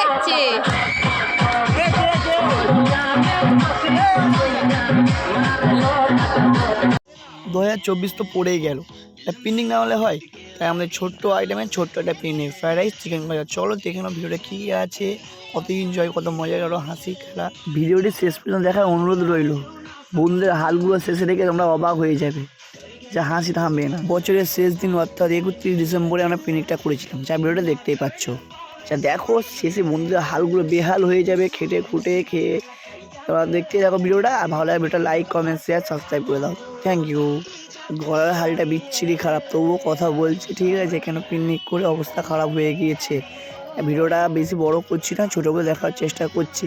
দেখছে দু হাজার চব্বিশ তো পড়েই গেল। পিকনিক না হলে হয়? তাই আমাদের ছোট্ট আইটেমের ছোট্ট একটা পিকনিক ফ্রাইড রাইস চিকেন ভাজা। চলো দেখে নাও ভিডিওটা কী আছে। কত এনজয় কত মজা গেল হাসি খেলা। ভিডিওটি শেষ পর্যন্ত দেখার অনুরোধ রইল। বন্ধুদের হালগুলো শেষে রেখে তোমরা অবাক হয়ে যাবে। যা হাসি থামবে না। বছরের শেষ দিন অর্থাৎ একত্রিশ ডিসেম্বরে আমরা পিকনিকটা করেছিলাম। যা ভিডিওটা দেখতেই পাচ্ছ। যা দেখো শেষে বন্ধুদের হালগুলো বেহাল হয়ে যাবে খেটে খুঁটে খেয়ে। তোমরা দেখতে দেখো ভিডিওটা, আর ভালো লাগে ভিডিওটা লাইক কমেন্ট শেয়ার সাবস্ক্রাইব করে দাও। থ্যাংক ইউ গলার হালটা বিচ্ছিরি খারাপ, তবুও কথা বলছি, ঠিক আছে? কেন পিকনিক করে অবস্থা খারাপ হয়ে গিয়েছে? ভিডিওটা বেশি বড় করছি না, ছোটো করে দেখার চেষ্টা করছি।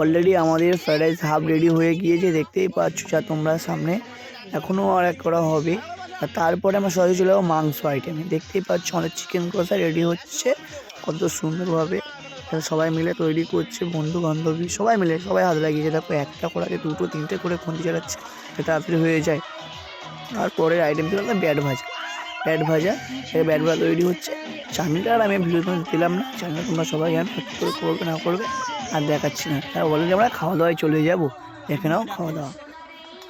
অলরেডি আমাদের ফ্রাইড রাইস হাফ রেডি হয়ে গিয়েছে, দেখতেই পাচ্ছ যা তোমরা সামনে। এখনও আর এক করা হবে। আর তারপরে আমরা সবাই চলে যাব মাংস আইটেমে দেখতেই পাচ্ছ অনেক চিকেন কষা রেডি হচ্ছে। কত সুন্দরভাবে সবাই মিলে তৈরি করছে, বন্ধু বান্ধবী সবাই মিলে, সবাই হাত লাগিয়েছে। দেখো একটা করাকে দুটো, তিনটে করে খুন্তি চালাচ্ছে তাড়াতাড়ি হয়ে যায়। তারপরে আইটেম ছিল না ব্যাট ভাজা। ব্যাট ভাজা সেই ব্যাট ভাজা তৈরি হচ্ছে। চাটনিটা আর আমি ভিডিও দিলাম না চাটনিটা তোমরা সবাই জানো করে করবে, না করবে, আর দেখাচ্ছি না। তার যে আমরা খাওয়া দাওয়ায় চলে যাব। দেখে নাও খাওয়া দাওয়া।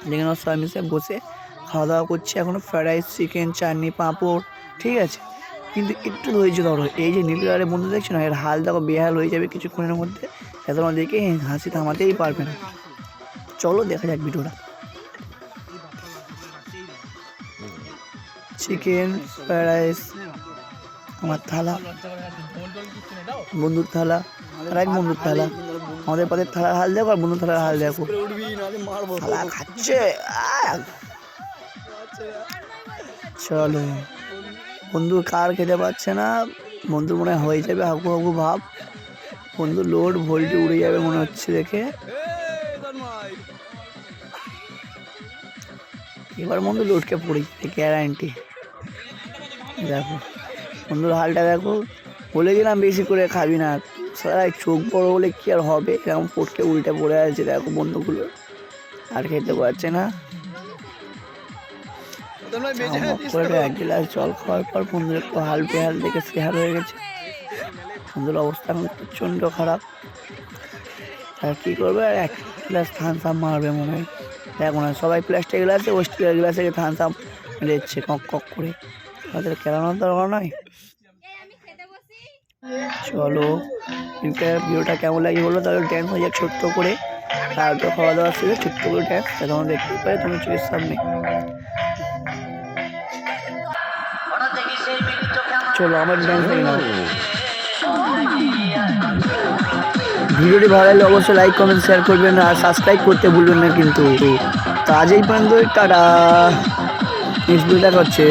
দেখে নাও সবাই মিশে বসে খাওয়া দাওয়া করছি এখনও ফ্রাইড রাইস চিকেন চাটনি, পাঁপড়, ঠিক আছে? কিন্তু একটু ধৈর্য ধরো, এই যে নীল কালারের বন্ধু দেখছ না, এর হাল দেখো বেহাল হয়ে যাবে কিছুক্ষণের মধ্যে, এত দেখে হাসি থামাতেই পারবে না। চলো দেখা যাক ভিডিওটা। চিকেন ফ্রাইড রাইস আমার থালা। বন্ধুর থালা, আর বন্ধুর থালা। আমাদের পাতে থালার হাল দেখো, আর বন্ধুর থালার হাল দেখো। থালা খাচ্ছে! চলো। বন্ধু কার খেতে পাচ্ছে না? বন্ধু মনে হয় যাবে হাগু হাগু ভাব। বন্ধু লোড ভোল্টে উড়ে যাবে মনে হচ্ছে দেখে। এবার বন্ধু লোডকে পড়ে গ্যারান্টি দেখো, বন্ধুর হালটা দেখো। বলেছিলাম বেশি করে খাবি না। সারা চোখ বড় হলে কি আর হবে? এরকম পড়তে উল্টে পড়ে আছে, দেখো বন্ধুগুলো। আর খেতে পারছে না। করে এক গ্লাস জল খাওয়ার পর বন্ধুর একটু হাল বেহাল দেখে শেহাল হয়ে গেছে। বন্ধুর অবস্থা এখন প্রচণ্ড খারাপ। আর কী করবে? আর এক গ্লাস থানস আপ মারবে মনে হয়। দেখো না সবাই প্লাস্টিক গ্লাসে ওই স্টিলের গ্লাসে থানস আপ দিচ্ছে কক কক করে। তাদের কেরানোর দরকার নয় চলো ভিডিওটা কেমন লাগে বলো? তাহলে ড্যান্স হয়ে যাক ছোট্ট করে। তারপর খাওয়া দাওয়া শেষে ছোট্ট করে ড্যান্স তখন দেখতে পারে তুমি চোখের সামনে। চলো আমার ডান্স দেখে নাও। ভিডিওটি ভালো লাগলে অবশ্যই লাইক কমেন্ট শেয়ার করবেন আর সাবস্ক্রাইব করতে ভুলবেন না কিন্তু। তো আজ এই পর্যন্ত টাটা। নেক্সট ভিডিও দেখা হচ্ছে।